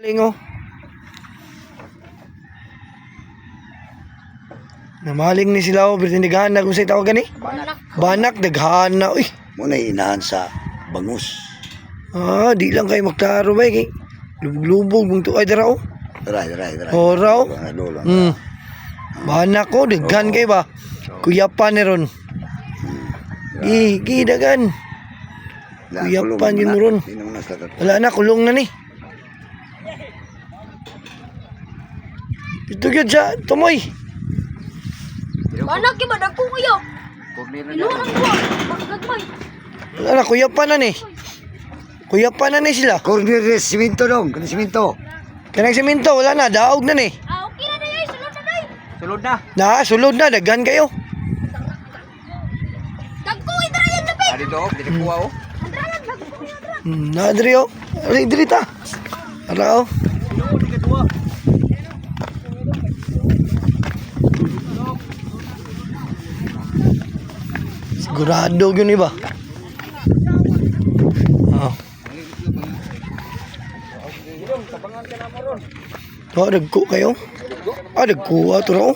Lingo. Namaling ni sila o, pero tindigahan na kung sa'yo tawag gani. Banak. Banak, daghan na. Uy, Muna inahan sa bangus. ah, di lang kayo magtaro ba eh. Lubog-lubog, mong tuay dara o. Daray, daray, daray. O, raw. Mga lolo. Hmm. Banak ko, daghan kayo ba? Kuya pa ni ron. Gi, gi, daghan. Lang, Kuya pa, na. ron. Wala na, kulong na ni. Ito yun siya, tumoy. Banak yung badak ko kayo. Iluhan ko. Magagmay. Wala na, kuya pa na ni. Kuya pa na ni sila. Corner de siminto dong, kani siminto. Kanang siminto, wala na, daog na ni. Ah, okay na na yun. Sunod na na yun. Sulod na. Na, sulod na, daghan kayo. Dagko, itara yan na Ah, dito, dito kuha oh. Andralan, dagko yan. Andra. Hmm, na, diri o. Ari, diri ta. Ara o. Sigurado yun iba. Oh. Oh, dagko kayo? Ah, dagko ato raw.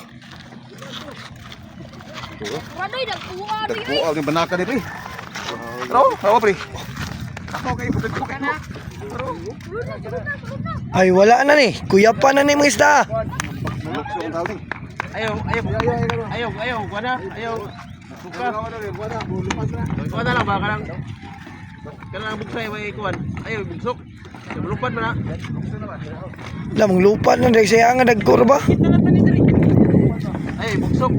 Dagko ni banaka ni pre. Tro, tawa pre. Ako kay pagod ko kana. Ay, wala na ni. Kuya pa na ni mga isda. Ang tawag. Ayaw, ayaw, ayaw, ayaw, kuha na, ayaw. Suka. Kuha na lang ba kanang kanang bugsay may kuan. Ayaw bugsok. Lumpan man na. Lamang lupa na dahil saya nga dagko ra ba? Ay, bugsok.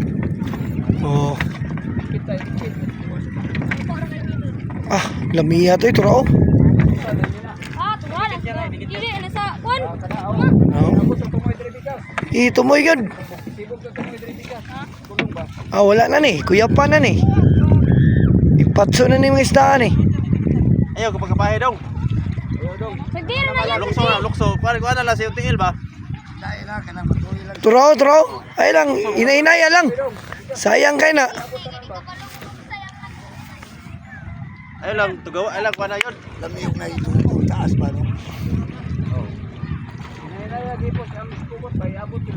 Oh. Ah, lamiya to ito raw. Ah, tuwan. Dili, ano sa, kuwan. Oh. Ito mo yun. Ah, wala na ni. Kuya pa na ni. Ipatso na ni mga isdaan eh. Ayaw kapag kapahe dong. Ayaw dong. Sagdira na yan. Lukso na, lukso. Kuha kuha na lang sa tingil ba? Turaw, turaw. Ay lang, ina-inaya lang. Sayang kay na. Ayaw lang, tugawa, ayaw lang kuha na yun. Lamiyog na ito, taas pa no.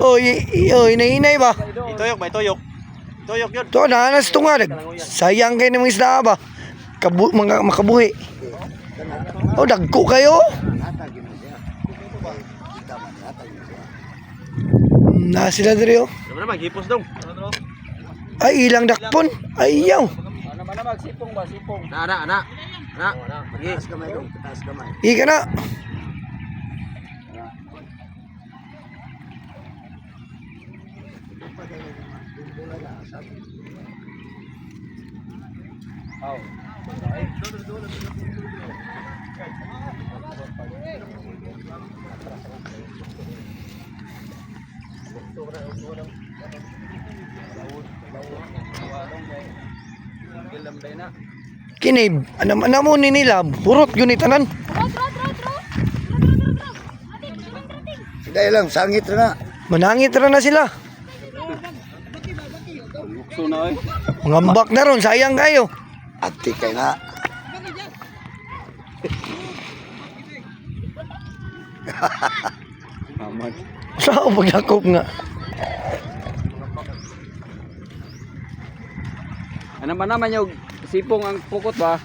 Oh, i- i- oh ina-inay ba? Ituyok ba, ituyok. Ituyok yun. To, nanas to nga. Sayang kay ng isda ba? Kabu mga makabuhi. Oh, dagko kayo. Hmm, Na sila diri oh. Ano naman, hipos dong. Ay, ilang dakpon. Ayaw. Na, na, na. Na, lagi. Taas kamay dong, taas kamay. Ika na. Kini, anam anam mo ni nila, burot yun itanan. Tro, tro, tro, tro. Tro, tro, tro, tro. Ate, tuming trating. Sige lang, sangit na. Manangit na sila. Na eh. Ngambak na ron, sayang kayo. Ati kay na. Aman. Sa paglakop nga. Ano man naman yung sipong ang pukot ba?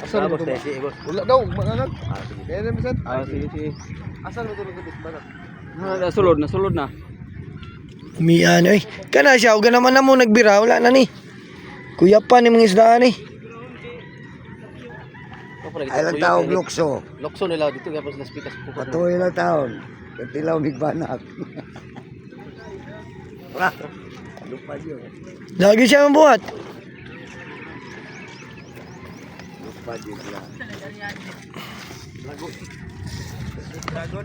Asan mo ba? Wala daw, mananag. Ah, sige. Kaya saan? Ah, sige, sige. Asan mo dito ba? Ah, nasulod, nasulod na. Miyan ay. Kana siya, uga naman na mo nagbira, wala na ni. Kuya pa ni mga isdaan eh. Ay lang tawag lukso. Lukso nila dito tapos na speakers po. Patuloy lang taon. Katilaw migbanak. Wala. Lupa yun. Lagi siya buhat. Lupa yun lang. Tra, tra,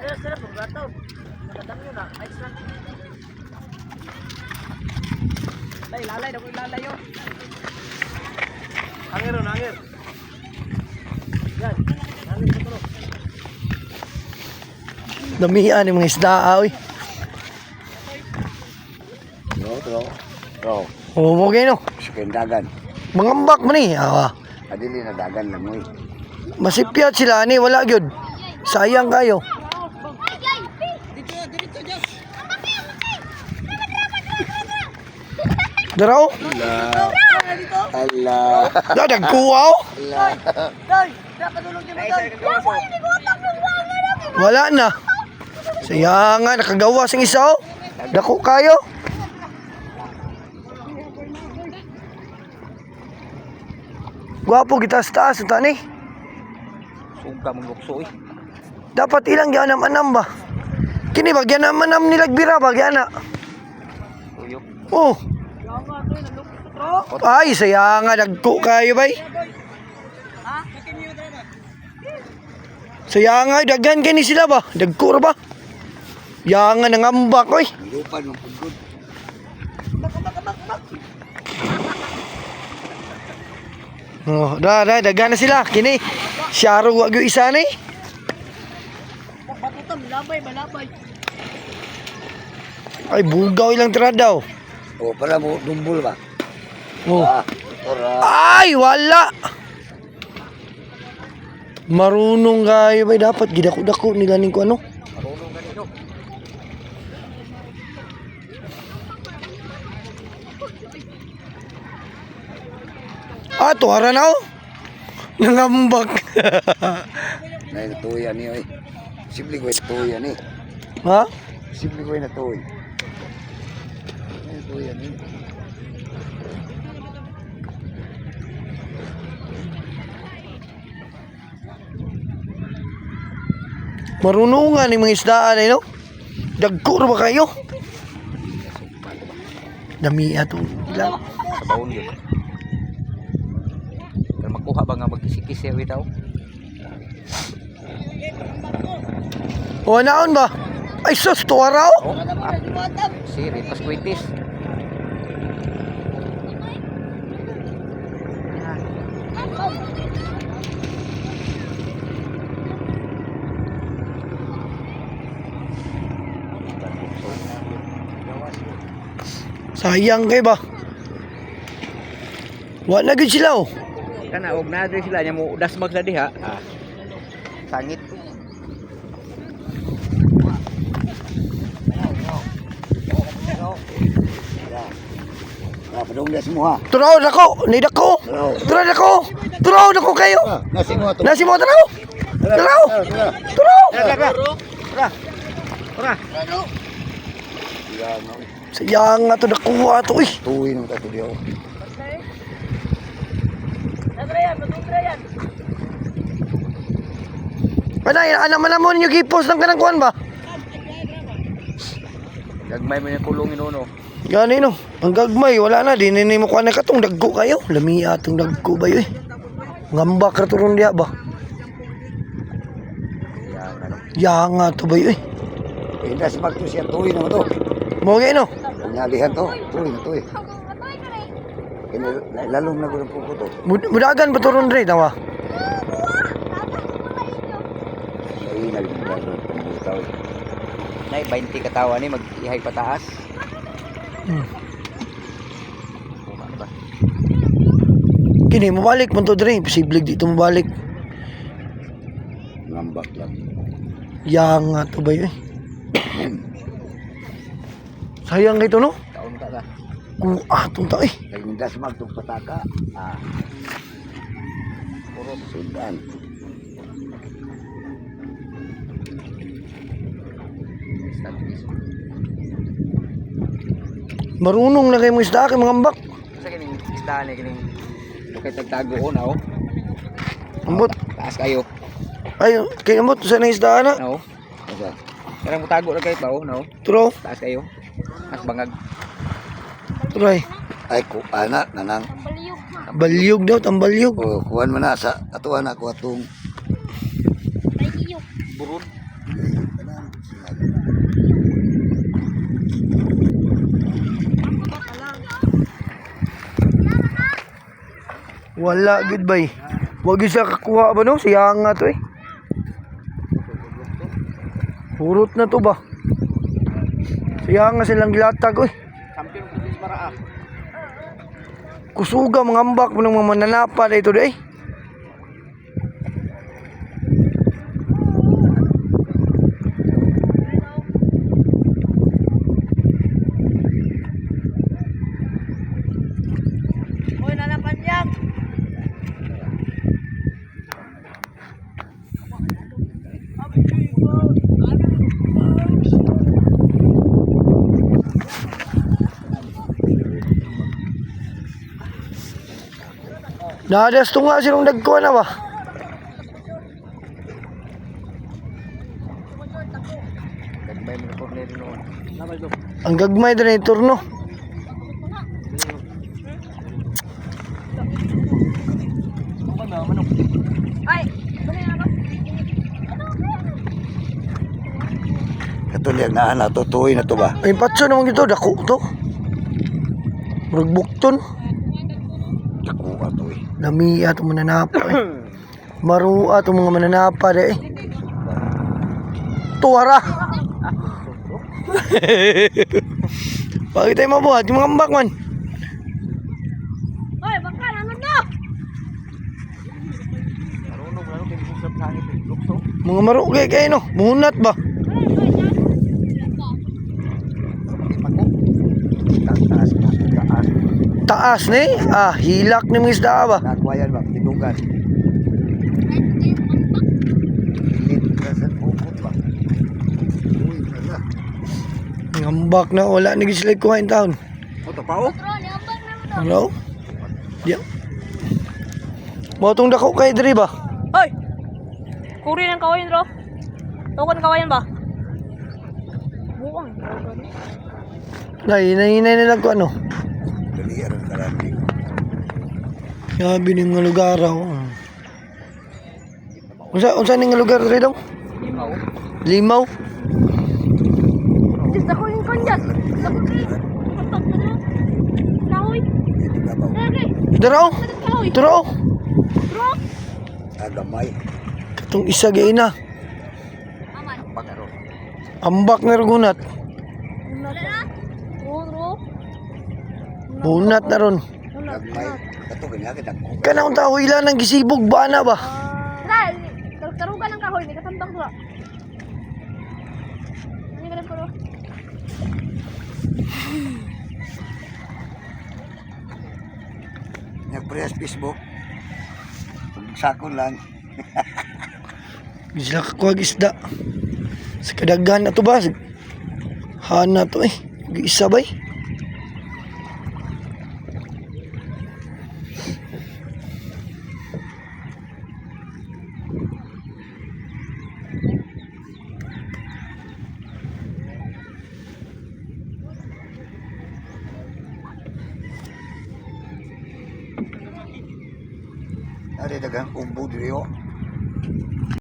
Ayos, sarap, pagkataw. Nakadami yun ah. Lalay, daw lalay yun. Angir, angir. Damihan ni mga isda oy. No, no. No. Oh, mo no. Kaya dagan. Mangambak man eh. Ah, Adili na dagan lang mo eh. Masipyat sila ni wala gyud. Sayang kayo. Daraw? Allah. Da dagkuaw? Day, nakatulog din mo day. Wala na. Sayangan nakagawa sing isa oh. Dako kayo. Gwapo kita sa taas ito ni. Suga mong lukso eh. Dapat ilang gianam-anam ba? Kini ba gianam-anam nilagbira ba giana? Tuyok. Oh. Ay, saya nga nagko kayo bay. Saya nga daghan kini sila ba? Dagko ba? Ya nga nangambak oy. Lupan mo pugod. Oh, da da daghan na sila kini. Syaro wa gyud isa ni. Batutam, labay, malabay. Ay bugaw ilang tira daw. O, para mo dumbol ba? Oh. Ah. Ay, wala. Marunong kayo bay dapat gidako-dako nila ning ko ano. Marunong ganito. Ah, tuwara na oh. Nangambak. Na natuya ni oy. Simple ko natuya ni. ha? Simple ko natuya. Natuya ni. Marunong nga ni mga isdaan ay no. Dagko ra ba kayo? Dami ato ilang. Sa baon yun. Nga magkisi-kisi bitaw? O naon ba? Ay sus, tuwara oh. Oh, ah. Siri, Pascuitis. Sayang kay ba? Wa na gid sila oh. Kana og na diri sila nya mo dasmag sa diha. Ah. Sangit. Padong des mo ha. Turaw dako, ni dako. Turaw. Turaw dako. Turaw dako kayo. Ah, nasi mo. Nasi mo turaw. Turaw. Turaw. Ora. Yan, no. Sayang nga to nakuha to eh. Tuwi nung tato diyo. Nadrayan, madrayan. Ano, ana man mo ninyo gipos ng kanang kuan ba? Gagmay mo yung kulong inuno. Gani no. Ang gagmay wala na din ni mo kuan na katong dagko kayo. Lami atong dagko ba yoy. Ngambak ra turon diya ba? Ya nga to ba yoy. Eh, das magto siya tuwi naman to. Mo gay no. Ngalihan to. Tuwi na eh. Kini lalong na ko ng puko to. Mud- Mudagan ba turon dre tawa? Ay, nagdagdag ng butaw. Nay 20 katawa ni mag-ihay pataas. Hmm. Kini mabalik man to dre, posible dito mabalik. Ngambak lang. Ya nga to ba yoy. Sayang ito no. Kung atong ta eh. Kaya das magto pataka. Ah. Puro sudan. Marunong na kayo mga isda kay mga ambak. Sa kining istahan ni kining kay tagtago o na oh. Ambot. Taas kayo. Ay, kay ambot sa na isda na. No. Asa? Karang mutago na kayo pa oh, no. Turo, Taas kayo. Mas bangag. Turay. Ay, ku anak nanang. Balyog daw, tambalyog. O, kuhan mo na sa ato anak ko atong Burun. Wala gud bay. Wag siya kakuha ba no? Sayang nga to eh. Hurot na to ba? Sayang nga silang gilatag oy. Champion pulis para ah. Kusuga mga ambak mga mananapa dito day. Uy, Nadas to nga silang dagko na ba? Rin noon. Ang gagmay din turno. Ay, ako. Katuloy na na, tutuloy na to ba? Ay patso naman gito, dako to. Rugbukton. Takuha to eh. Lamiya itong mananapa eh. Marua itong mga mananapa de eh. Tuwara! Bakit tayo mabuhat? Yung mga ambak man. Uy, baka naman na. Mga maro kay kayo no. Muhunat ba? Taas mo, taas. Taas ni. Ah, hilak ni mga isda ba? Nagwayan ba? Pupot ba? Uy, wala. Na wala ni sila kuhain taon. Oto pa oh. Hello? Diyan. Motong dako kay diri ba? Hoy! Kuri ng kawayan, bro. Tukon kawayan ba? Buwang. Nay, nahinay nila ko ano. Sabi ng nga lugar ako. Unsa unsa ning nga lugar diri daw? Limaw. Diyos, ako yung kanyan. Ako? Lagi. Daraw. Nahoy. Daraw. Bro. Agamay. Katong isa gay na. Ambak na rugunat. Wala na. Oo, bro. Bunat na ron. Kanang tao ilan ang gisibog ba na ba? Tara, kar- karugan ng kahoy. May katambak bro. Ano ka na bro? Nag-press Facebook. Sakon lang. Sila kakuha isda. Sa kadaghan na to ba? Hana to eh. Isa ba eh?